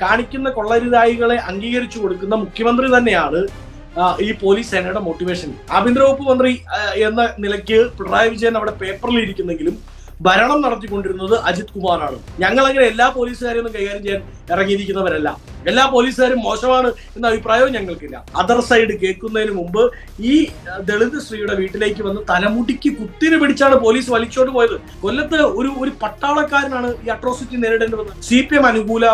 കാണിക്കുന്ന കൊള്ളരുതായികളെ അംഗീകരിച്ചു കൊടുക്കുന്ന മുഖ്യമന്ത്രി തന്നെയാണ് ഈ പോലീസ് സേനയുടെ മോട്ടിവേഷൻ ആഭ്യന്തര വകുപ്പ് മന്ത്രി എന്ന നിലയ്ക്ക് പിണറായി വിജയൻ അവിടെ പേപ്പറിൽ ഇരിക്കുന്നെങ്കിലും ഭരണം നടത്തിക്കൊണ്ടിരുന്നത് അജിത് കുമാറാണ്. ഞങ്ങൾ അങ്ങനെ എല്ലാ പോലീസുകാരെയും ഒന്നും കൈകാര്യം ചെയ്യാൻ ഇറങ്ങിയിരിക്കുന്നവരല്ല. എല്ലാ പോലീസുകാരും മോശമാണ് എന്ന അഭിപ്രായവും ഞങ്ങൾക്കില്ല. അതർ സൈഡ് കേൾക്കുന്നതിന് മുമ്പ് ഈ ദളിത് സ്ത്രീയുടെ വീട്ടിലേക്ക് വന്ന് തലമുടിക്ക് കുത്തിന് പിടിച്ചാണ് പോലീസ് വലിച്ചോണ്ട് പോയത്. കൊല്ലത്ത് ഒരു ഒരു പട്ടാളക്കാരനാണ് ഈ അട്രോസിറ്റി നേരിടേണ്ടി വന്നത്. സി പി എം അനുകൂല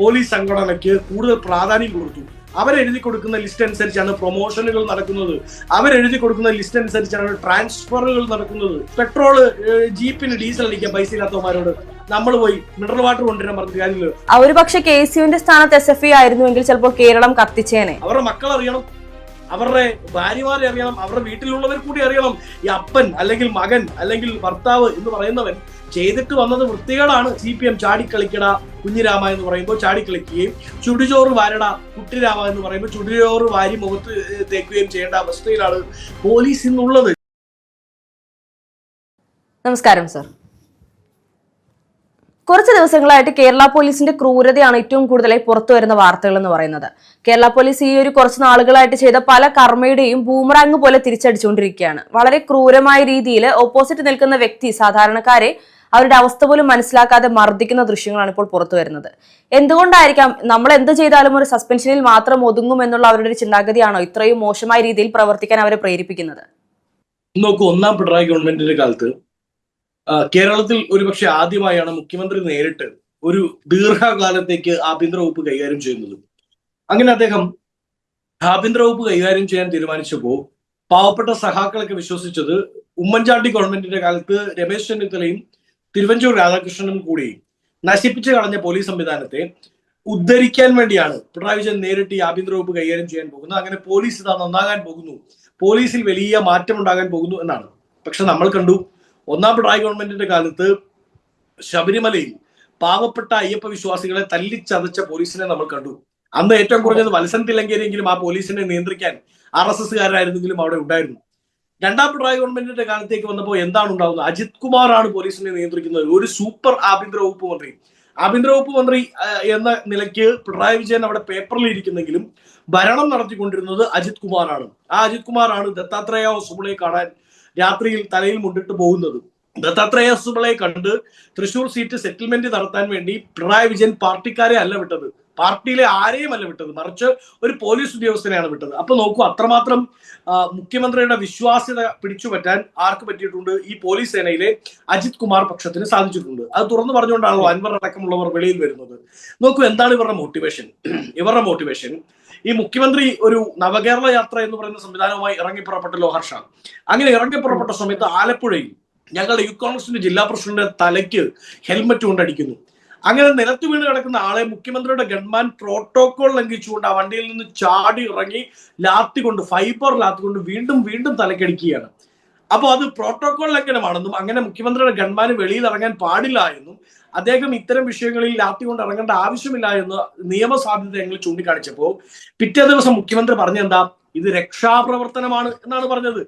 പോലീസ് സംഘടനയ്ക്ക് കൂടുതൽ പ്രാധാന്യം കൊടുത്തു. അവരെഴുതി കൊടുക്കുന്ന ലിസ്റ്റ് അനുസരിച്ചാണ് പ്രൊമോഷനുകൾ നടക്കുന്നത്. അവരെഴുതി കൊടുക്കുന്ന ലിസ്റ്റ് അനുസരിച്ചാണ് ട്രാൻസ്ഫറുകൾ നടക്കുന്നത്. പെട്രോൾ ജീപ്പിന് ഡീസൽ അടിക്കാൻ പൈസ ഇല്ലാത്തവന്മാരോട് നമ്മൾ പോയി മിനറൽ വാട്ടർ കൊണ്ടുവരാൻ പറഞ്ഞ കാര്യമില്ല ഒരു പക്ഷെ കെ സി യുവിന്റെ സ്ഥാനത്ത് എസ് എഫ് ഐ ആയിരുന്നുവെങ്കിൽ ചിലപ്പോൾ കേരളം കത്തിച്ചേനെ. അവരുടെ മക്കൾ അറിയണം. അവരുടെ ഭാര്യമാരെ അറിയണം. അവരുടെ വീട്ടിലുള്ളവർ കൂടി അറിയണം. ഈ അപ്പൻ അല്ലെങ്കിൽ മകൻ അല്ലെങ്കിൽ ഭർത്താവ് എന്ന് പറയുന്നവൻ ചെയ്തിട്ട് വന്നത് വൃത്തികളാണ് സി പി എം ചാടിക്കളിക്കട കുഞ്ഞിരാമ എന്ന് പറയുമ്പോൾ ചാടിക്കളിക്കുകയും ചുടിചോറ് വാരട കുട്ടിരാമ എന്ന് പറയുമ്പോൾ ചുടിചോറ് വാരി മുഖത്ത് തേക്കുകയും ചെയ്യേണ്ട അവസ്ഥയിലാണ് പോലീസ് ഇന്നുള്ളത്. നമസ്കാരം സർ. കുറച്ച് ദിവസങ്ങളായിട്ട് കേരള പോലീസിന്റെ ക്രൂരതയാണ് ഏറ്റവും കൂടുതലായി പുറത്തു വരുന്ന വാർത്തകൾ എന്ന് പറയുന്നത്. കേരള പോലീസ് ഈ ഒരു കുറച്ച് നാളുകളായിട്ട് ചെയ്ത പല കർമ്മയുടെയും ബൂമറാങ് പോലെ തിരിച്ചടിച്ചുകൊണ്ടിരിക്കുകയാണ്. വളരെ ക്രൂരമായ രീതിയിൽ ഓപ്പോസിറ്റ് നിൽക്കുന്ന വ്യക്തി സാധാരണക്കാരെ അവരുടെ അവസ്ഥ പോലും മനസ്സിലാക്കാതെ മർദ്ദിക്കുന്ന ദൃശ്യങ്ങളാണ് ഇപ്പോൾ പുറത്തു വരുന്നത്. എന്തുകൊണ്ടായിരിക്കാം നമ്മൾ എന്ത് ചെയ്താലും ഒരു സസ്പെൻഷനിൽ മാത്രം ഒതുങ്ങും എന്നുള്ള അവരുടെ ഒരു ചിന്താഗതിയാണോ ഇത്രയും മോശമായ രീതിയിൽ പ്രവർത്തിക്കാൻ അവരെ പ്രേരിപ്പിക്കുന്നത്? നോക്കൂ ഒന്നാം പിണറായി ഗവൺമെന്റിന്റെ കാലത്ത് കേരളത്തിൽ ഒരുപക്ഷെ ആദ്യമായാണ് മുഖ്യമന്ത്രി നേരിട്ട് ഒരു ദീർഘകാലത്തേക്ക് ആഭ്യന്തര വകുപ്പ് കൈകാര്യം ചെയ്യുന്നത്. അങ്ങനെ അദ്ദേഹം ആഭ്യന്തര വകുപ്പ് കൈകാര്യം ചെയ്യാൻ തീരുമാനിച്ചപ്പോൾ പാവപ്പെട്ട സഹാക്കളൊക്കെ വിശ്വസിച്ചത് ഉമ്മൻചാണ്ടി ഗവൺമെന്റിന്റെ കാലത്ത് രമേശ് ചെന്നിത്തലയും തിരുവഞ്ചൂർ രാധാകൃഷ്ണനും കൂടി നശിപ്പിച്ചു കളഞ്ഞ പോലീസ് സംവിധാനത്തെ ഉദ്ധരിക്കാൻ വേണ്ടിയാണ് പിണറായി വിജയൻ നേരിട്ട് ഈ ആഭ്യന്തര വകുപ്പ് കൈകാര്യം ചെയ്യാൻ പോകുന്നത്. അങ്ങനെ പോലീസ് ഇതാ നന്നാകാൻ പോകുന്നു. പോലീസിൽ വലിയ മാറ്റം ഉണ്ടാകാൻ പോകുന്നു എന്നാണ്. പക്ഷെ നമ്മൾ കണ്ടു ഒന്നാം പിണറായി ഗവൺമെന്റിന്റെ കാലത്ത് ശബരിമലയിൽ പാവപ്പെട്ട അയ്യപ്പ വിശ്വാസികളെ തല്ലിച്ചതച്ച പോലീസിനെ നമ്മൾ കണ്ടു. അന്ന് ഏറ്റവും കുറഞ്ഞത് വത്സൻ തിലങ്കേരിയെങ്കിലും ആ പോലീസിനെ നിയന്ത്രിക്കാൻ ആർ എസ് എസ്സുകാരായിരുന്നെങ്കിലും അവിടെ ഉണ്ടായിരുന്നു. രണ്ടാം പിണറായി ഗവൺമെന്റിന്റെ കാലത്തേക്ക് വന്നപ്പോൾ എന്താണ് ഉണ്ടാവുന്നത്? അജിത് കുമാറാണ് പോലീസിനെ നിയന്ത്രിക്കുന്നത്. ഒരു സൂപ്പർ ആഭ്യന്തര വകുപ്പ് മന്ത്രി. ആഭ്യന്തര വകുപ്പ് മന്ത്രി എന്ന നിലയ്ക്ക് പിണറായി വിജയൻ അവിടെ പേപ്പറിൽ ഇരിക്കുന്നെങ്കിലും ഭരണം നടത്തിക്കൊണ്ടിരുന്നത് അജിത് കുമാറാണ്. ആ അജിത് കുമാറാണ് ദത്താത്രേയ ഹോസ്പിറ്റലെ കാണാൻ രാത്രിയിൽ തലയിൽ മുണ്ടിട്ട് പോകുന്നത്. ദത്താത്രേയ സുബളയെ കണ്ട് തൃശൂർ സീറ്റ് സെറ്റിൽമെന്റ് നടത്താൻ വേണ്ടി പിണറായി വിജയൻ പാർട്ടിക്കാരെ അല്ല വിട്ടത്. പാർട്ടിയിലെ ആരെയും അല്ല വിട്ടത് മറിച്ച് ഒരു പോലീസ് ഉദ്യോഗസ്ഥനെയാണ് വിട്ടത്. അപ്പൊ നോക്കൂ അത്രമാത്രം മുഖ്യമന്ത്രിയുടെ വിശ്വാസ്യത പിടിച്ചുപറ്റാൻ ആർക്ക് പറ്റിയിട്ടുണ്ട്? ഈ പോലീസ് സേനയിലെ അജിത് കുമാർ പക്ഷത്തിന് സാധിച്ചിട്ടുണ്ട്. അത് തുറന്നു പറഞ്ഞുകൊണ്ടാണല്ലോ അൻവർ അടക്കമുള്ളവർ വെളിയിൽ വരുന്നത്. നോക്കൂ എന്താണ് ഇവരുടെ മോട്ടിവേഷൻ ഇവരുടെ മോട്ടിവേഷൻ ഈ മുഖ്യമന്ത്രി ഒരു നവകേരള യാത്ര എന്ന് പറയുന്ന സംവിധാനവുമായി ഇറങ്ങി പുറപ്പെട്ടല്ലോ ഹർഷ. അങ്ങനെ ഇറങ്ങി പുറപ്പെട്ട സമയത്ത് ആലപ്പുഴയിൽ ഞങ്ങളുടെ യൂത്ത് കോൺഗ്രസിന്റെ ജില്ലാ പ്രസിഡന്റ് തലയ്ക്ക് ഹെൽമറ്റ് കൊണ്ടടിക്കുന്നു. അങ്ങനെ നിലത്ത് വീണ് കിടക്കുന്ന ആളെ മുഖ്യമന്ത്രിയുടെ ഗൺമാൻ പ്രോട്ടോകോൾ ലംഘിച്ചുകൊണ്ട് ആ വണ്ടിയിൽ നിന്ന് ചാടി ഇറങ്ങി ലാത്തി കൊണ്ട് ഫൈബർ ലാത്തി കൊണ്ട് വീണ്ടും വീണ്ടും തലക്കടിക്കുകയാണ്. അപ്പോൾ അത് പ്രോട്ടോകോൾ ലംഘനമാണെന്നും അങ്ങനെ മുഖ്യമന്ത്രിയുടെ ഗൺമാന് വെളിയിൽ ഇറങ്ങാൻ പാടില്ല എന്നും അദ്ദേഹം ഇത്തരം വിഷയങ്ങളിൽ ലാത്തി കൊണ്ട് ഇറങ്ങേണ്ട ആവശ്യമില്ല എന്ന് നിയമസാധ്യത ഞങ്ങൾ ചൂണ്ടിക്കാണിച്ചപ്പോൾ പിറ്റേ ദിവസം മുഖ്യമന്ത്രി പറഞ്ഞെന്താ ഇത് രക്ഷാപ്രവർത്തനമാണ് എന്നാണ് പറഞ്ഞത്.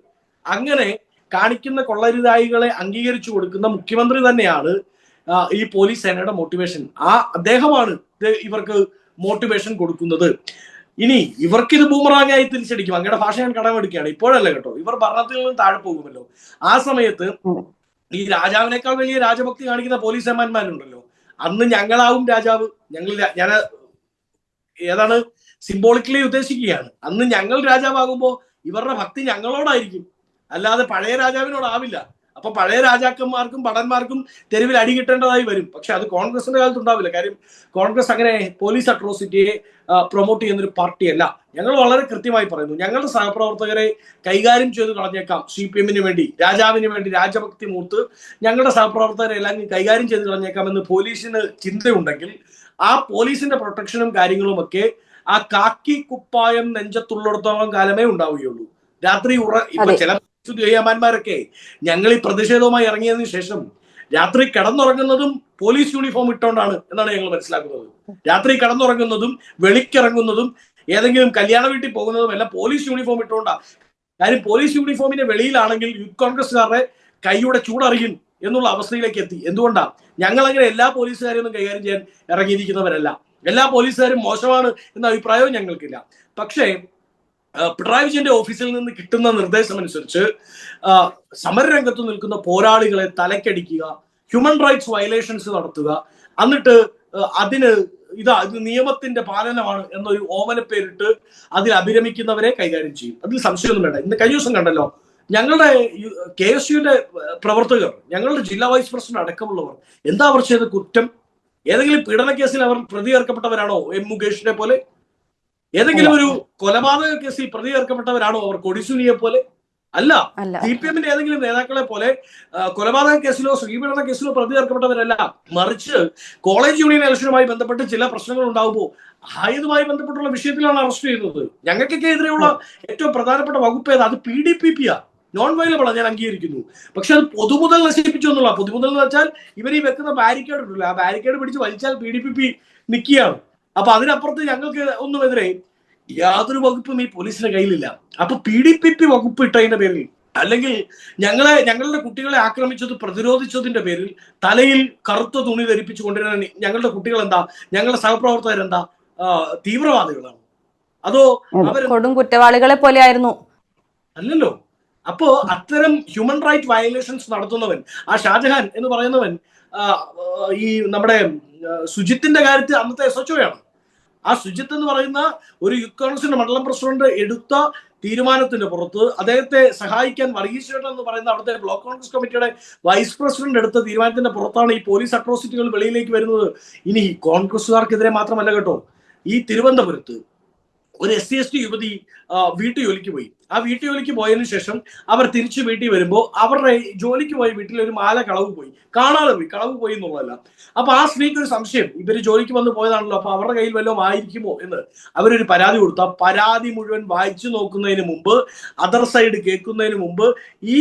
അങ്ങനെ കാണിക്കുന്ന കൊള്ളരുതായികളെ അംഗീകരിച്ചു കൊടുക്കുന്ന മുഖ്യമന്ത്രി തന്നെയാണ് ഈ പോലീസ് സേനയുടെ മോട്ടിവേഷൻ ആ അദ്ദേഹമാണ് ഇവർക്ക് മോട്ടിവേഷൻ കൊടുക്കുന്നത്. ഇനി ഇവർക്ക് ഇത് ബൂമറാങ്ങായി തിരിച്ചടിക്കും. അങ്ങയുടെ ഭാഷ ഞാൻ കടമെടുക്കുകയാണ് ഇപ്പോഴല്ല കേട്ടോ? ഇവർ ഭരണത്തിൽ നിന്ന് താഴെ പോകുമല്ലോ. ആ സമയത്ത് ഈ രാജാവിനേക്കാൾ വലിയ രാജഭക്തി കാണിക്കുന്ന പോലീസ് സേമാന്മാരുണ്ടല്ലോ അന്ന് ഞങ്ങളാവും രാജാവ്. ഞങ്ങൾ ഞാൻ ഏതാണ്? സിംബോളിക്കലി ഉദ്ദേശിക്കുകയാണ്. അന്ന് ഞങ്ങൾ രാജാവാകുമ്പോൾ ഇവരുടെ ഭക്തി ഞങ്ങളോടായിരിക്കും. അല്ലാതെ പഴയ രാജാവിനോടാവില്ല. അപ്പൊ പഴയ രാജാക്കന്മാർക്കും ഭടന്മാർക്കും തെരുവിൽ അടി കിട്ടേണ്ടതായി വരും. പക്ഷെ അത് കോൺഗ്രസിന്റെ കാലത്ത് ഉണ്ടാവില്ല. കാര്യം കോൺഗ്രസ് അങ്ങനെ പോലീസ് അട്രോസിറ്റിയെ പ്രൊമോട്ട് ചെയ്യുന്ന ഒരു പാർട്ടിയല്ല. ഞങ്ങൾ വളരെ കൃത്യമായി പറയുന്നു. ഞങ്ങളുടെ സഹപ്രവർത്തകരെ കൈകാര്യം ചെയ്ത് കളഞ്ഞേക്കാം സി പി എമ്മിന് വേണ്ടി രാജാവിന് വേണ്ടി രാജഭക്തി മൂർത്ത് ഞങ്ങളുടെ സഹപ്രവർത്തകരെ എല്ലാം കൈകാര്യം ചെയ്ത് കളഞ്ഞേക്കാം എന്ന് പോലീസിന് ചിന്തയുണ്ടെങ്കിൽ ആ പോലീസിന്റെ പ്രൊട്ടക്ഷനും കാര്യങ്ങളും ഒക്കെ ആ കാക്കി കുപ്പായം നെഞ്ചത്തുള്ളിടത്തോളം കാലമേ ഉണ്ടാവുകയുള്ളൂ. രാത്രി ഉറ ഇപ്പൊ ചില ദേയമാന്മാരൊക്കെ ഞങ്ങൾ ഈ പ്രതിഷേധവുമായി ഇറങ്ങിയതിനു ശേഷം രാത്രി കിടന്നുറങ്ങുന്നതും പോലീസ് യൂണിഫോം ഇട്ടുകൊണ്ടാണ് എന്നാണ് ഞങ്ങൾ മനസ്സിലാക്കുന്നത്. രാത്രി കിടന്നുറങ്ങുന്നതും വെളിക്കിറങ്ങുന്നതും ഏതെങ്കിലും കല്യാണ വീട്ടിൽ പോകുന്നതും എല്ലാം പോലീസ് യൂണിഫോം ഇട്ടുകൊണ്ടാണ് കാര്യം പോലീസ് യൂണിഫോമിന്റെ വെളിയിലാണെങ്കിൽ യൂത്ത് കോൺഗ്രസ്സുകാരുടെ കൈയുടെ ചൂടറിയും എന്നുള്ള അവസ്ഥയിലേക്ക് എത്തി. എന്തുകൊണ്ടാണ് ഞങ്ങൾ അങ്ങനെ എല്ലാ പോലീസുകാരെയും ഒന്നും കൈകാര്യം ചെയ്യാൻ ഇറങ്ങിയിരിക്കുന്നവരല്ല. എല്ലാ പോലീസുകാരും മോശമാണ് എന്ന അഭിപ്രായവും ഞങ്ങൾക്കില്ല. പക്ഷേ പിണറായി വിജയന്റെ ഓഫീസിൽ നിന്ന് കിട്ടുന്ന നിർദ്ദേശം അനുസരിച്ച് സമരരംഗത്ത് നിൽക്കുന്ന പോരാളികളെ തലക്കടിക്കുക ഹ്യൂമൻ റൈറ്റ്സ് വയലേഷൻസ് നടത്തുക എന്നിട്ട് അതിന് ഇതാ ഇത് നിയമത്തിന്റെ പാലനമാണ് എന്നൊരു ഓമന പേരിട്ട് അതിൽ അഭിരമിക്കുന്നവരെ കൈകാര്യം ചെയ്യും. അതിൽ സംശയമൊന്നും വേണ്ട. ഇന്ന് കഴിഞ്ഞ ദിവസം കണ്ടല്ലോ ഞങ്ങളുടെ കെ എസ് യുവിന്റെ പ്രവർത്തകർ ഞങ്ങളുടെ ജില്ലാ വൈസ് പ്രസിഡന്റ് അടക്കമുള്ളവർ എന്താ അവർ ചെയ്ത കുറ്റം? ഏതെങ്കിലും പീഡന കേസിൽ അവർ പ്രതി ചേർക്കപ്പെട്ടവരാണോ എം മുകേഷിനെ പോലെ? ഏതെങ്കിലും ഒരു കൊലപാതക കേസിൽ പ്രതി ചേർക്കപ്പെട്ടവരാണോ അവർ കൊടിസുനിയെ പോലെ? അല്ല. സി പി എമ്മിന്റെ ഏതെങ്കിലും നേതാക്കളെ പോലെ കൊലപാതക കേസിലോ ശ്രീപീഡന കേസിലോ പ്രതി ചേർക്കപ്പെട്ടവരല്ല മറിച്ച് കോളേജ് യൂണിയൻ ഇലക്ഷനുമായി ബന്ധപ്പെട്ട് ചില പ്രശ്നങ്ങൾ ഉണ്ടാകുമ്പോൾ ആയതുമായി ബന്ധപ്പെട്ടുള്ള വിഷയത്തിലാണ് അറസ്റ്റ് ചെയ്യുന്നത്. ഞങ്ങൾക്കൊക്കെ എതിരെയുള്ള ഏറ്റവും പ്രധാനപ്പെട്ട വകുപ്പ് ഏത്? അത് പി ഡി പി പി ആ. നോൺ വയലബിൾ ഞാൻ അംഗീകരിക്കുന്നു. പക്ഷെ അത് പൊതുമുതൽ നശിപ്പിച്ചു എന്നുള്ള പൊതുമുതൽ എന്ന് വെച്ചാൽ ഇവർ ഈ വെക്കുന്ന ബാരിക്കേഡ് ഉണ്ടല്ലോ. ആ ബാരിക്കേഡ് പിടിച്ച് വലിച്ചാൽ പി ഡി പി പി നിൽക്കുകയാണ് അപ്പൊ അതിനപ്പുറത്ത് ഞങ്ങൾക്ക് ഒന്നുമെതിരെ യാതൊരു വകുപ്പും ഈ പോലീസിന്റെ കയ്യിലില്ല. അപ്പൊ പി ഡി പി പി വകുപ്പ് ഇട്ടതിന്റെ പേരിൽ അല്ലെങ്കിൽ ഞങ്ങളെ ഞങ്ങളുടെ കുട്ടികളെ ആക്രമിച്ചത് പ്രതിരോധിച്ചതിന്റെ പേരിൽ തലയിൽ കറുത്ത തുണി ധരിപ്പിച്ചു കൊണ്ടുവരാൻ ഞങ്ങളുടെ കുട്ടികൾ എന്താ ഞങ്ങളുടെ സഹപ്രവർത്തകരെന്താ? തീവ്രവാദികളാണ്. അതോ അവർ കൊടും കുറ്റവാളികളെ പോലെ ആയിരുന്നു അല്ലല്ലോ. അപ്പോ അത്തരം ഹ്യൂമൻ റൈറ്റ് വയലേഷൻസ് നടത്തുന്നവൻ ആ ഷാജഹാൻ എന്ന് പറയുന്നവൻ ഈ നമ്മുടെ സുജിത്തിന്റെ കാര്യത്തിൽ അന്നത്തെ എസ് എച്ച് ആണ് ആ സുജിത്ത് എന്ന് പറയുന്ന ഒരു യൂത്ത് കോൺഗ്രസിന്റെ മണ്ഡലം പ്രസിഡന്റ് എടുത്ത തീരുമാനത്തിന്റെ പുറത്ത് അദ്ദേഹത്തെ സഹായിക്കാൻ വർഗീസ് ചേട്ടൻ എന്ന് പറയുന്ന അവിടുത്തെ ബ്ലോക്ക് കോൺഗ്രസ് കമ്മിറ്റിയുടെ വൈസ് പ്രസിഡന്റ് എടുത്ത തീരുമാനത്തിന്റെ പുറത്താണ് ഈ പോലീസ് അട്രോസിറ്റികൾ വെളിയിലേക്ക് വരുന്നത്. ഇനി കോൺഗ്രസുകാർക്കെതിരെ മാത്രമല്ല കേട്ടോ. ഈ തിരുവനന്തപുരത്ത് ഒരു എസ് സി എസ് ടി യുവതി വീട്ടു ജോലിക്ക് പോയി. ആ വീട്ടു ജോലിക്ക് പോയതിനു ശേഷം അവർ തിരിച്ചു വീട്ടിൽ വരുമ്പോൾ അവരുടെ ജോലിക്ക് പോയ വീട്ടിൽ ഒരു മാല കളവ് പോയി. കാണാതെ പോയി. കളവ് പോയി എന്നുള്ളതല്ല. അപ്പൊ ആ സ്ത്രീക്ക് ഒരു സംശയം. ഇവർ ജോലിക്ക് വന്ന് പോയതാണല്ലോ. അപ്പൊ അവരുടെ കയ്യിൽ വല്ലതും ആയിരിക്കുമോ എന്ന്. അവരൊരു പരാതി കൊടുത്തു. ആ പരാതി മുഴുവൻ വായിച്ചു നോക്കുന്നതിന് മുമ്പ് അതർ സൈഡ് കേൾക്കുന്നതിന് മുമ്പ് ഈ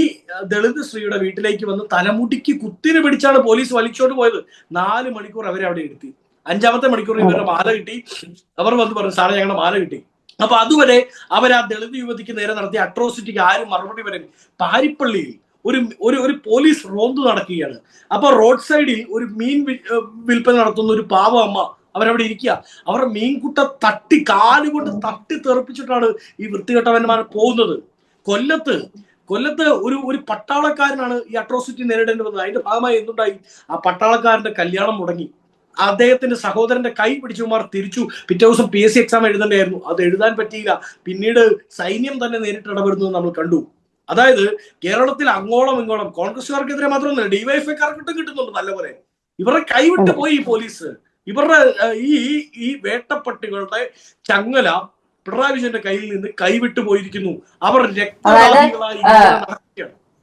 ദളിത് സ്ത്രീയുടെ വീട്ടിലേക്ക് വന്ന് തലമുടിക്ക് കുത്തിന് പിടിച്ചാണ് പോലീസ് വലിച്ചോണ്ട് പോയത്. നാല് മണിക്കൂർ അവരെ അവിടെ ഇരുത്തി. അഞ്ചാമത്തെ മണിക്കൂർ ഇവരുടെ മാല കിട്ടി. അവർ വന്ന് പറഞ്ഞു സാറേ ഞങ്ങളുടെ മാല കിട്ടി. അപ്പൊ അതുവരെ അവർ ആ ദളിത് യുവതിക്ക് നേരെ നടത്തിയ അട്രോസിറ്റിക്ക് ആരും മറുപടി വരും? പാരിപ്പള്ളിയിൽ ഒരു ഒരു ഒരു പോലീസ് റോന്ത് നടക്കുകയാണ്. അപ്പൊ റോഡ് സൈഡിൽ ഒരു മീൻ വിൽപ്പന നടത്തുന്ന ഒരു പാവ അമ്മ അവരവിടെ ഇരിക്കുക. അവരുടെ മീൻകുട്ട തട്ടി കാലുകൊണ്ട് തട്ടി തെറിപ്പിച്ചിട്ടാണ് ഈ വൃത്തികെട്ടവന്മാർ പോകുന്നത്. കൊല്ലത്ത് കൊല്ലത്ത് ഒരു ഒരു പട്ടാളക്കാരനാണ് ഈ അട്രോസിറ്റി നേരിടേണ്ടി വന്നത്. അതിന്റെ ഭാഗമായി എന്തുണ്ടായി? ആ പട്ടാളക്കാരന്റെ കല്യാണം മുടങ്ങി. അദ്ദേഹത്തിന്റെ സഹോദരന്റെ കൈ പിടിച്ചുമാർ തിരിച്ചു. പിറ്റേ ദിവസം പി എസ് സി എക്സാം എഴുതണ്ടായിരുന്നു. അത് എഴുതാൻ പറ്റിയില്ല. പിന്നീട് സൈന്യം തന്നെ നേരിട്ട് ഇടപെടുന്നത് നമ്മൾ കണ്ടു. അതായത് കേരളത്തിൽ അങ്ങോളം ഇങ്ങോളം കോൺഗ്രസുകാർക്കെതിരെ മാത്രമല്ല ഡിവൈഎഫ്ഐക്കാർക്കിട്ടും കിട്ടുന്നുണ്ട് നല്ലപോലെ. ഇവരുടെ കൈവിട്ട് പോയി ഈ പോലീസ്. ഇവരുടെ ഈ ഈ- വേട്ടപ്പട്ടികളുടെ ചങ്ങല പിണറായി വിജയന്റെ കയ്യിൽ നിന്ന് കൈവിട്ടു പോയിരിക്കുന്നു. അവർ രക്തവാദികളായി.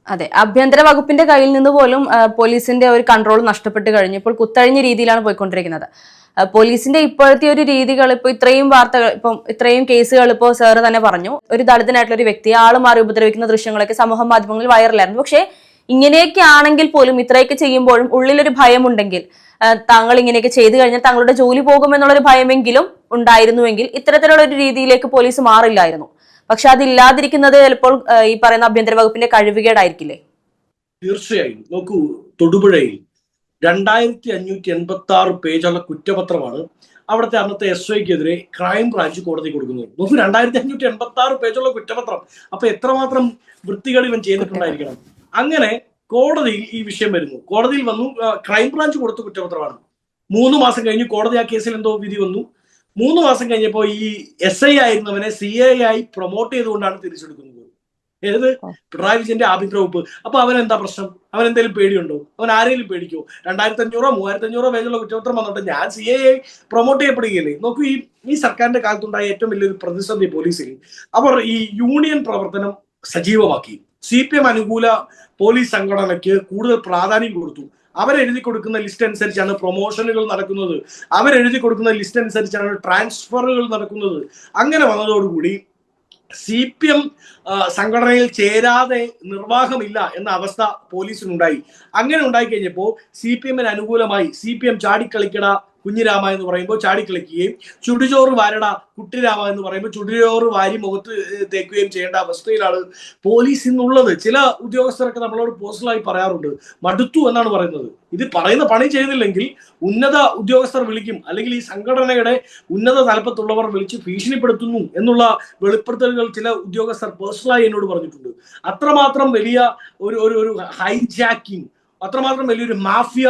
അതെ ആഭ്യന്തര വകുപ്പിന്റെ കയ്യിൽ നിന്ന് പോലും പോലീസിന്റെ ഒരു കൺട്രോൾ നഷ്ടപ്പെട്ട് കഴിഞ്ഞു. ഇപ്പോൾ കുത്തഴിഞ്ഞ രീതിയിലാണ് പോയിക്കൊണ്ടിരിക്കുന്നത്. പോലീസിന്റെ ഇപ്പോഴത്തെ ഒരു രീതികൾ ഇപ്പോൾ ഇത്രയും വാർത്തകൾ ഇപ്പം ഇത്രയും കേസുകൾ ഇപ്പോൾ സാറ് തന്നെ പറഞ്ഞു. ഒരു ദളിതനായിട്ടുള്ള ഒരു വ്യക്തി ആൾ മാറി ഉപദ്രവിക്കുന്ന ദൃശ്യങ്ങളൊക്കെ സമൂഹ മാധ്യമങ്ങളിൽ വൈറലായിരുന്നു. പക്ഷേ ഇങ്ങനെയൊക്കെ ആണെങ്കിൽ പോലും ഇത്രയൊക്കെ ചെയ്യുമ്പോഴും ഉള്ളിലൊരു ഭയമുണ്ടെങ്കിൽ താങ്കൾ ഇങ്ങനെയൊക്കെ ചെയ്തു കഴിഞ്ഞാൽ തങ്ങളുടെ ജോലി പോകുമെന്നുള്ളൊരു ഭയമെങ്കിലും ഉണ്ടായിരുന്നുവെങ്കിൽ ഇത്തരത്തിലുള്ള ഒരു രീതിയിലേക്ക് പോലീസ് മാറില്ലായിരുന്നു. പക്ഷെ അതില്ലാതിരിക്കുന്നത് ചിലപ്പോൾ ഈ പറയുന്ന ആഭ്യന്തര വകുപ്പിന്റെ കഴിവുകേടായിരിക്കില്ലേ? തീർച്ചയായും. നോക്കൂ തൊടുപുഴയിൽ രണ്ടായിരത്തി അഞ്ഞൂറ്റി എൺപത്തി ആറ് പേജുള്ള കുറ്റപത്രമാണ് അവിടുത്തെ അന്നത്തെ എസ് ഐക്കെതിരെ ക്രൈം ബ്രാഞ്ച് കോടതി കൊടുക്കുന്നത്. നോക്കൂ രണ്ടായിരത്തി അഞ്ഞൂറ്റി എൺപത്തി ആറ് പേജുള്ള കുറ്റപത്രം. അപ്പൊ എത്രമാത്രം വൃത്തികളിവൻ ചെയ്തിട്ടുണ്ടായിരിക്കണം? അങ്ങനെ കോടതിയിൽ ഈ വിഷയം വരുന്നു. കോടതിയിൽ വന്നു ക്രൈം ബ്രാഞ്ച് കൊടുത്ത കുറ്റപത്രമാണ്. മൂന്ന് മാസം കഴിഞ്ഞ് കോടതി ആ കേസിൽ എന്തോ വിധി വന്നു. മൂന്ന് മാസം കഴിഞ്ഞപ്പോൾ ഈ എസ് ഐ ആയിരുന്നവനെ സി എ ആയി പ്രൊമോട്ട് ചെയ്തുകൊണ്ടാണ് തിരിച്ചെടുക്കുന്നത്. ഏത്? പിണറായി വിജയന്റെ ആഭ്യന്തര വകുപ്പ്. അപ്പൊ അവൻ എന്താ പ്രശ്നം? അവൻ എന്തെങ്കിലും പേടിയുണ്ടോ? അവൻ ആരെങ്കിലും പേടിക്കോ രണ്ടായിരത്തി അഞ്ഞൂറോ മൂവായിരത്തി അഞ്ഞൂറോ പേജുള്ള കുറ്റപത്രം വന്നിട്ട് ഞാൻ സി എ പ്രൊമോട്ട് ചെയ്യപ്പെടുകയില്ലേ? നോക്കൂ ഈ ഈ സർക്കാരിന്റെ കാലത്തുണ്ടായ ഏറ്റവും വലിയൊരു പ്രതിസന്ധി പോലീസിൽ അവർ ഈ യൂണിയൻ പ്രവർത്തനം സജീവമാക്കി. സി പി എം അനുകൂല പോലീസ് സംഘടനയ്ക്ക് കൂടുതൽ പ്രാധാന്യം കൊടുത്തു. അവരെഴുതി കൊടുക്കുന്ന ലിസ്റ്റ് അനുസരിച്ചാണ് പ്രൊമോഷനുകൾ നടക്കുന്നത്. അവരെഴുതി കൊടുക്കുന്ന ലിസ്റ്റ് അനുസരിച്ചാണ് ട്രാൻസ്ഫറുകൾ നടക്കുന്നത്. അങ്ങനെ വന്നതോടുകൂടി സി പി എം സംഘടനയിൽ ചേരാതെ നിർവാഹമില്ല എന്ന അവസ്ഥ പോലീസിനുണ്ടായി. അങ്ങനെ ഉണ്ടായി കഴിഞ്ഞപ്പോൾ സി പി എമ്മിന് അനുകൂലമായി സി പി എം ചാടിക്കളിക്കട കുഞ്ഞിരാമ എന്ന് പറയുമ്പോൾ ചാടിക്കളിക്കുകയും ചുടുചോറ് വാരട കുട്ടിരാമ എന്ന് പറയുമ്പോൾ ചുടുചോറ് വാരി മുഖത്ത് തേക്കുകയും ചെയ്യേണ്ട അവസ്ഥയിലാണ് പോലീസ് ഇന്നുള്ളത്. ചില ഉദ്യോഗസ്ഥരൊക്കെ നമ്മളോട് പേഴ്സണലായി പറയാറുണ്ട്. മടുത്തു എന്നാണ് പറയുന്നത്. ഇത് പറയുന്ന പണി ചെയ്തില്ലെങ്കിൽ ഉന്നത ഉദ്യോഗസ്ഥർ വിളിക്കും. അല്ലെങ്കിൽ ഈ സംഘടനയുടെ ഉന്നത തലപ്പത്തുള്ളവർ വിളിച്ച് ഭീഷണിപ്പെടുത്തുന്നു എന്നുള്ള വെളിപ്പെടുത്തലുകൾ ചില ഉദ്യോഗസ്ഥർ പേഴ്സണലായി എന്നോട് പറഞ്ഞിട്ടുണ്ട്. അത്രമാത്രം വലിയ ഒരു ഒരു ഹൈജാക്കിംഗ് അത്രമാത്രം വലിയൊരു മാഫിയ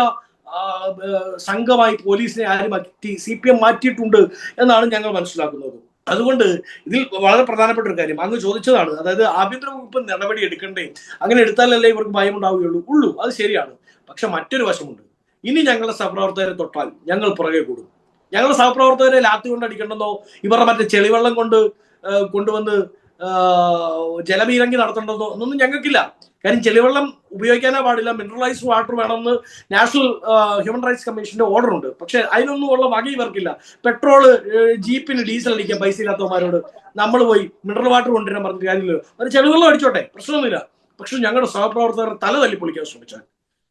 സംഘമായി പോലീസിനെ ആരും മാറ്റി സി പി എം മാറ്റിയിട്ടുണ്ട് എന്നാണ് ഞങ്ങൾ മനസ്സിലാക്കുന്നത്. അതുകൊണ്ട് ഇതിൽ വളരെ പ്രധാനപ്പെട്ട ഒരു കാര്യം അങ്ങ് ചോദിച്ചതാണ്. അതായത് ആഭ്യന്തര വകുപ്പ് നടപടി എടുക്കണ്ടേ? അങ്ങനെ എടുത്താലല്ലേ ഇവർക്ക് ഭയം ഉണ്ടാവുകയുള്ളൂ ഉള്ളൂ അത് ശരിയാണ്. പക്ഷെ മറ്റൊരു വശമുണ്ട്. ഇനി ഞങ്ങളുടെ സഹപ്രവർത്തകരെ തൊട്ടാൽ ഞങ്ങൾ പുറകെ കൂടും. ഞങ്ങളുടെ സഹപ്രവർത്തകരെ ലാത്തി കൊണ്ട് അടിക്കണമെന്നോ ഇവരുടെ മറ്റേ ചെളിവെള്ളം കൊണ്ട് കൊണ്ടുവന്ന് ആ, ജലപീരങ്കി നടത്തേണ്ടതോ എന്നൊന്നും ഞങ്ങൾക്കില്ല. കാര്യം ചെളിവെള്ളം ഉപയോഗിക്കാനേ പാടില്ല. മിനറലൈസ്ഡ് വാട്ടർ വേണമെന്ന് നാഷണൽ ഹ്യൂമൻ റൈറ്റ്സ് കമ്മീഷന്റെ ഓർഡർ ഉണ്ട്. പക്ഷെ അതിനൊന്നും ഉള്ള വക ഇവർക്കില്ല പെട്രോൾ ജീപ്പിന് ഡീസൽ അടിക്കാൻ പൈസ ഇല്ലാത്തവന്മാരോട് നമ്മൾ പോയി മിനറൽ വാട്ടർ കൊണ്ടുവരാൻ പറഞ്ഞ കാര്യമില്ല അവർ ചെളിവെള്ളം അടിച്ചോട്ടെ? പ്രശ്നമൊന്നുമില്ല. പക്ഷെ ഞങ്ങളുടെ സഹപ്രവർത്തകർ തല തല്ലിപ്പൊളിക്കാൻ ശ്രമിച്ചാൽ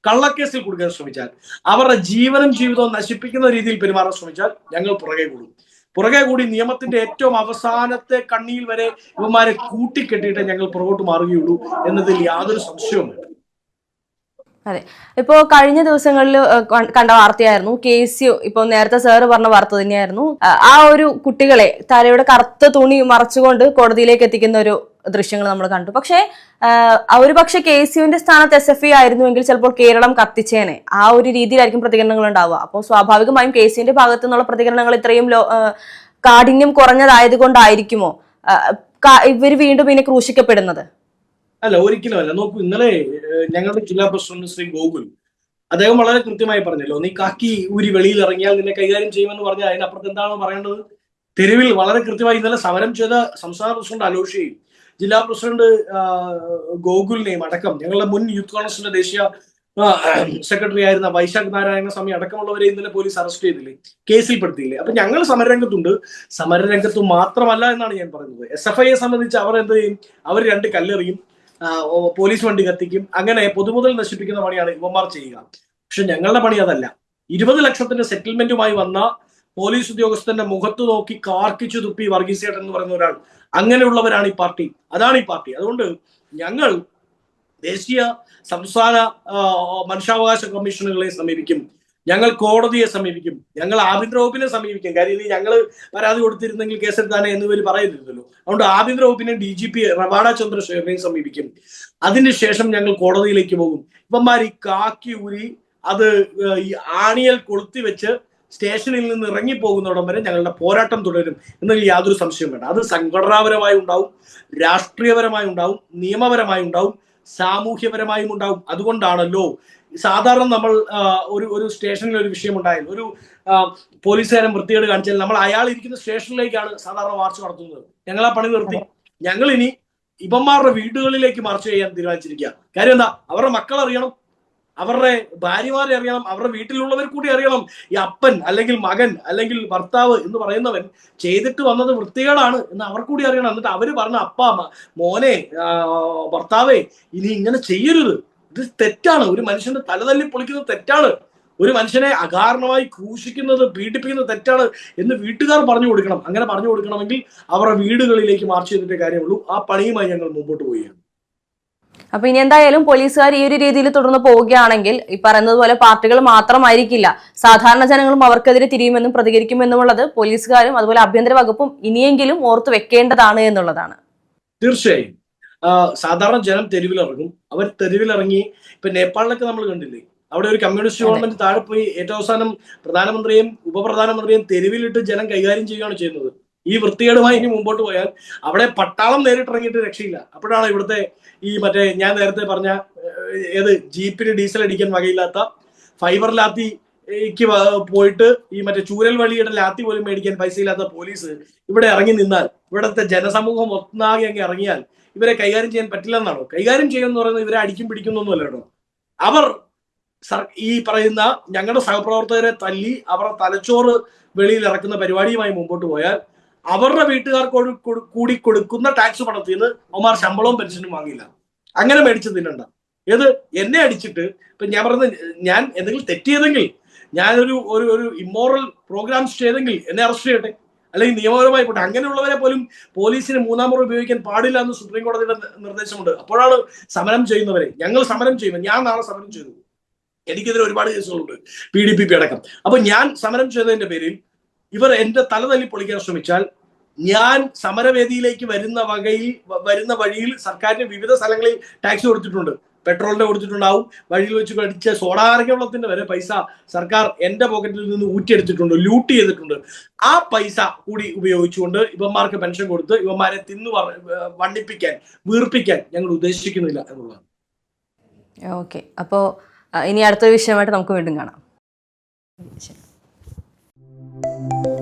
കള്ളക്കേസിൽ കൊടുക്കാൻ ശ്രമിച്ചാൽ അവരുടെ ജീവനും ജീവിതവും നശിപ്പിക്കുന്ന രീതിയിൽ പെരുമാറാൻ ശ്രമിച്ചാൽ ഞങ്ങൾ പുറകെ കൂടും. പുറകെ കൂടി നിയമത്തിന്റെ ഏറ്റവും അവസാനത്തെ കണ്ണിയിൽ വരെ ഇവന്മാരെ കൂട്ടിക്കെട്ടിയിട്ട് ഞങ്ങൾ പുറകോട്ട് മാറുകയുള്ളൂ എന്നതിൽ യാതൊരു സംശയവുമില്ല. അതെ. ഇപ്പോ കഴിഞ്ഞ ദിവസങ്ങളിൽ കണ്ട വാർത്തയായിരുന്നു കെ സി യു ഇപ്പൊ നേരത്തെ സാറ് പറഞ്ഞ വാർത്ത തന്നെയായിരുന്നു. ആ ഒരു കുട്ടികളെ തലയുടെ കറുത്ത തുണി മറച്ചുകൊണ്ട് കോടതിയിലേക്ക് എത്തിക്കുന്ന ഒരു ദൃശ്യങ്ങൾ നമ്മൾ കണ്ടു. പക്ഷേ ഒരു പക്ഷേ കെ സി യുവിന്റെ സ്ഥാനത്ത് എസ് എഫ് ഐ ആയിരുന്നുവെങ്കിൽ ചിലപ്പോൾ കേരളം കത്തിച്ചേനെ. ആ ഒരു രീതിയിലായിരിക്കും പ്രതികരണങ്ങൾ ഉണ്ടാവുക. അപ്പോൾ സ്വാഭാവികമായും കെ സിന്റെ ഭാഗത്തു നിന്നുള്ള പ്രതികരണങ്ങൾ ഇത്രയും കാഠിന്യം കുറഞ്ഞതായത് കൊണ്ടായിരിക്കുമോ ഇവർ വീണ്ടും ഇനി ക്രൂശിക്കപ്പെടുന്നത്? അല്ല ഒരിക്കലും അല്ല. നോക്കൂ ഇന്നലെ ഞങ്ങളുടെ ജില്ലാ പ്രസിഡന്റ് ശ്രീ ഗോകുൽ അദ്ദേഹം വളരെ കൃത്യമായി പറഞ്ഞല്ലോ നീ കാക്കി ഊരി വെളിയിൽ ഇറങ്ങിയാൽ നിന്നെ കൈകാര്യം ചെയ്യുമെന്ന് പറഞ്ഞാൽ അതിനപ്പുറത്ത് എന്താണോ പറയേണ്ടത്? തെരുവിൽ വളരെ കൃത്യമായി ഇന്നലെ സമരം ചെയ്ത സംസ്ഥാന പ്രസിഡന്റ് അലോഷയും ജില്ലാ പ്രസിഡന്റ് ഗോകുലിനെയും അടക്കം ഞങ്ങളുടെ മുൻ യൂത്ത് കോൺഗ്രസിന്റെ ദേശീയ സെക്രട്ടറി ആയിരുന്ന വൈശാഖ് നാരായണ സ്വാമി അടക്കമുള്ളവരെ ഇന്നലെ പോലീസ് അറസ്റ്റ് ചെയ്തില്ലേ? കേസിൽ പെടുത്തിയില്ലേ? അപ്പൊ ഞങ്ങൾ സമരരംഗത്തുണ്ട്. സമരരംഗത്ത് മാത്രമല്ല എന്നാണ് ഞാൻ പറയുന്നത്. എസ് എഫ് ഐയെ സംബന്ധിച്ച് അവർ എന്ത് ചെയ്യും? അവർ രണ്ട് കല്ലെറിയും പോലീസ് വണ്ടി കത്തിക്കും. അങ്ങനെ പൊതുമുതൽ നശിപ്പിക്കുന്ന പണിയാണ് ഇവന്മാർ ചെയ്യുക. പക്ഷെ ഞങ്ങളുടെ പണി അതല്ല. ഇരുപത് ലക്ഷത്തിന്റെ സെറ്റിൽമെന്റുമായി വന്ന പോലീസ് ഉദ്യോഗസ്ഥന്റെ മുഖത്ത് നോക്കി കാർക്കിച്ചു തുപ്പി വർഗീസേട്ടൻ എന്ന് പറയുന്ന ഒരാൾ. അങ്ങനെയുള്ളവരാണ് ഈ പാർട്ടി. അതാണ് ഈ പാർട്ടി. അതുകൊണ്ട് ഞങ്ങൾ ദേശീയ സംസ്ഥാന മനുഷ്യാവകാശ കമ്മീഷനുകളെ സമീപിക്കും. ഞങ്ങൾ കോടതിയെ സമീപിക്കും. ഞങ്ങൾ ആഭ്യന്തര വകുപ്പിനെ സമീപിക്കും. കാര്യം ഞങ്ങൾ പരാതി കൊടുത്തിരുന്നെങ്കിൽ കേസെടുത്താനേ പേര് പറയുന്നില്ലല്ലോ അതുകൊണ്ട് ആഭ്യന്തര വകുപ്പിനെ ഡി ജി പി റവാഡ ചന്ദ്രശേഖരനെയും സമീപിക്കും. അതിനുശേഷം ഞങ്ങൾ കോടതിയിലേക്ക് പോകും. ഇവന്മാർ ഈ കാക്കി ഊരി അത് ഈ ആണിയൽ കൊളുത്തി വെച്ച് സ്റ്റേഷനിൽ നിന്ന് ഇറങ്ങിപ്പോകുന്നിടം വരെ ഞങ്ങളുടെ പോരാട്ടം തുടരും എന്നതിൽ യാതൊരു സംശയവും വേണ്ട. അത് സംഘടനാപരമായി ഉണ്ടാവും രാഷ്ട്രീയപരമായി ഉണ്ടാവും നിയമപരമായി ഉണ്ടാവും സാമൂഹ്യപരമായും ഉണ്ടാവും. അതുകൊണ്ടാണല്ലോ സാധാരണ നമ്മൾ ഒരു ഒരു സ്റ്റേഷനിൽ ഒരു വിഷയം ഉണ്ടായാൽ ഒരു പോലീസുകാരൻ വൃത്തികേട് കാണിച്ചാൽ നമ്മൾ അയാൾ ഇരിക്കുന്ന സ്റ്റേഷനിലേക്കാണ് സാധാരണ മാർച്ച് നടത്തുന്നത്. ഞങ്ങൾ ആ പണി നിർത്തി. ഞങ്ങൾ ഇനി ഇവന്മാരുടെ വീടുകളിലേക്ക് മാർച്ച് ചെയ്യാൻ തീരുമാനിച്ചിരിക്കുക കാര്യം എന്താ? അവരുടെ മക്കൾ അറിയണം. അവരുടെ ഭാര്യമാരെ അറിയണം അവരുടെ വീട്ടിലുള്ളവർ കൂടി അറിയണം. ഈ അപ്പൻ അല്ലെങ്കിൽ മകൻ അല്ലെങ്കിൽ ഭർത്താവ് എന്ന് പറയുന്നവൻ ചെയ്തിട്ട് വന്നത് വൃത്തികേടാണ് എന്ന് അവർ കൂടി അറിയണം. എന്നിട്ട് അവർ പറഞ്ഞ അപ്പ മോനെ ഭർത്താവേ ഇനി ഇങ്ങനെ ചെയ്യരുത്. ഇത് തെറ്റാണ്. ഒരു മനുഷ്യന്റെ തലതല്ലി പൊളിക്കുന്നത് തെറ്റാണ്. ഒരു മനുഷ്യനെ അകാരണമായി ക്രൂശിക്കുന്നത് പീഡിപ്പിക്കുന്നത് തെറ്റാണ് എന്ന് വീട്ടുകാർ പറഞ്ഞു കൊടുക്കണം. അങ്ങനെ പറഞ്ഞു കൊടുക്കണമെങ്കിൽ അവരുടെ വീടുകളിലേക്ക് മാർച്ച് ചെയ്തിട്ടേ കാര്യമുള്ളൂ. ആ പണിയുമായി ഞങ്ങൾ മുമ്പോട്ട് പോവുകയാണ്. അപ്പൊ ഇനി എന്തായാലും പോലീസുകാർ ഈ ഒരു രീതിയിൽ തുടർന്ന് പോവുകയാണെങ്കിൽ ഈ പറയുന്നതുപോലെ പാർട്ടികൾ മാത്രമായിരിക്കില്ല. സാധാരണ ജനങ്ങളും അവർക്കെതിരെ തിരിയുമെന്നും പ്രതികരിക്കുമെന്നുമുള്ളത് പോലീസുകാരും അതുപോലെ ആഭ്യന്തര വകുപ്പും ഇനിയെങ്കിലും ഓർത്തു വെക്കേണ്ടതാണ് എന്നുള്ളതാണ്. തീർച്ചയായും. സാധാരണ ജനം തെരുവിലിറങ്ങും. അവർ തെരുവിലിറങ്ങി ഇപ്പൊ നേപ്പാളിലൊക്കെ നമ്മൾ കണ്ടില്ലേ? അവിടെ ഒരു കമ്മ്യൂണിസ്റ്റ് ഗവൺമെന്റ് താഴെ പോയി ഏറ്റവും അവസാനം പ്രധാനമന്ത്രിയും ഉപപ്രധാനമന്ത്രിയും തെരുവിലിട്ട് ജനം കൈകാര്യം ചെയ്യുകയാണ് ചെയ്യുന്നത്. ഈ വൃത്തികേടുമായി ഇനി മുമ്പോട്ട് പോയാൽ അവിടെ പട്ടാളം നേരിട്ടിറങ്ങിയിട്ട് രക്ഷയില്ല. അപ്പോഴാണ് ഇവിടുത്തെ ഈ മറ്റേ ഞാൻ നേരത്തെ പറഞ്ഞ ഏത് ജീപ്പിന് ഡീസൽ അടിക്കാൻ വകയില്ലാത്ത ഫൈബർ ലാത്തിക്ക് വ- പോയിട്ട് ഈ മറ്റേ ചൂരൽ വഴിയുടെ ലാത്തി പോലും മേടിക്കാൻ പൈസ ഇല്ലാത്ത പോലീസ് ഇവിടെ ഇറങ്ങി നിന്നാൽ ഇവിടുത്തെ ജനസമൂഹം ഒന്നാകെ അങ്ങ് ഇറങ്ങിയാൽ ഇവരെ കൈകാര്യം ചെയ്യാൻ പറ്റില്ലെന്നാണോ കൈകാര്യം ചെയ്യുമെന്ന് പറയുന്നത് ഇവരെ അടിക്കും പിടിക്കുന്നൊന്നുമല്ല കേട്ടോ. അവർ ഈ പറയുന്ന ഞങ്ങളുടെ സഹപ്രവർത്തകരെ തല്ലി അവരുടെ തലച്ചോറ് വെളിയിൽ ഇറക്കുന്ന പരിപാടിയുമായി മുമ്പോട്ട് പോയാൽ അവരുടെ വീട്ടുകാർക്ക് കൂടി കൊടുക്കുന്ന ടാക്സ് പണത്തിൽ നിന്ന് അവന്മാർ ശമ്പളവും പെൻഷനും വാങ്ങിയില്ല. അങ്ങനെ മേടിച്ച് തിന്നണ്ട. ഏത്? എന്നെ അടിച്ചിട്ട് ഇപ്പൊ ഞാൻ പറയുന്നത് ഞാൻ എന്തെങ്കിലും തെറ്റിയതെങ്കിൽ ഞാനൊരു ഒരു ഒരു ഇമ്മോറൽ പ്രോഗ്രാംസ് ചെയ്തെങ്കിൽ എന്നെ അറസ്റ്റ് ചെയ്യട്ടെ. അല്ലെങ്കിൽ നിയമപരമായി പോട്ടെ. അങ്ങനെയുള്ളവരെ പോലും പോലീസിന് മൂന്നാം മുറ ഉപയോഗിക്കാൻ പാടില്ല എന്ന് സുപ്രീം കോടതിയുടെ നിർദ്ദേശമുണ്ട്. അപ്പോഴാണ് സമരം ചെയ്യുന്നവരെ. ഞങ്ങൾ സമരം ചെയ്യുന്നത് ഞാൻ നാളെ സമരം ചെയ്തു എനിക്കെതിരെ ഒരുപാട് കേസുകളുണ്ട്. പി ഡി പി പി അടക്കം. അപ്പൊ ഞാൻ സമരം ചെയ്തതിന്റെ പേരിൽ ഇവർ എന്റെ തല തല്ലി പൊളിക്കാൻ ശ്രമിച്ചാൽ ഞാൻ സമരവേദിയിലേക്ക് വരുന്ന വകയിൽ വരുന്ന വഴിയിൽ സർക്കാരിന് വിവിധ സ്ഥലങ്ങളിൽ ടാക്സ് കൊടുത്തിട്ടുണ്ട്. പെട്രോളിന്റെ കൊടുത്തിട്ടുണ്ടാവും. വഴിയിൽ വെച്ച് കടിച്ച വെള്ളത്തിന്റെ വരെ പൈസ സർക്കാർ എന്റെ പോക്കറ്റിൽ നിന്ന് ഊറ്റിയെടുത്തിട്ടുണ്ട് ലൂട്ട് ചെയ്തിട്ടുണ്ട്. ആ പൈസ കൂടി ഉപയോഗിച്ചുകൊണ്ട് ഇവന്മാർക്ക് പെൻഷൻ കൊടുത്ത് ഇവന്മാരെ തിന്നു വണ്ണിപ്പിക്കാൻ വീർപ്പിക്കാൻ ഞങ്ങൾ ഉദ്ദേശിക്കുന്നില്ല എന്നുള്ളതാണ്. ഓക്കെ. അപ്പോൾ ഇനി അടുത്തൊരു വിഷയമായിട്ട് നമുക്ക് വീണ്ടും കാണാം. ശരി Thank you.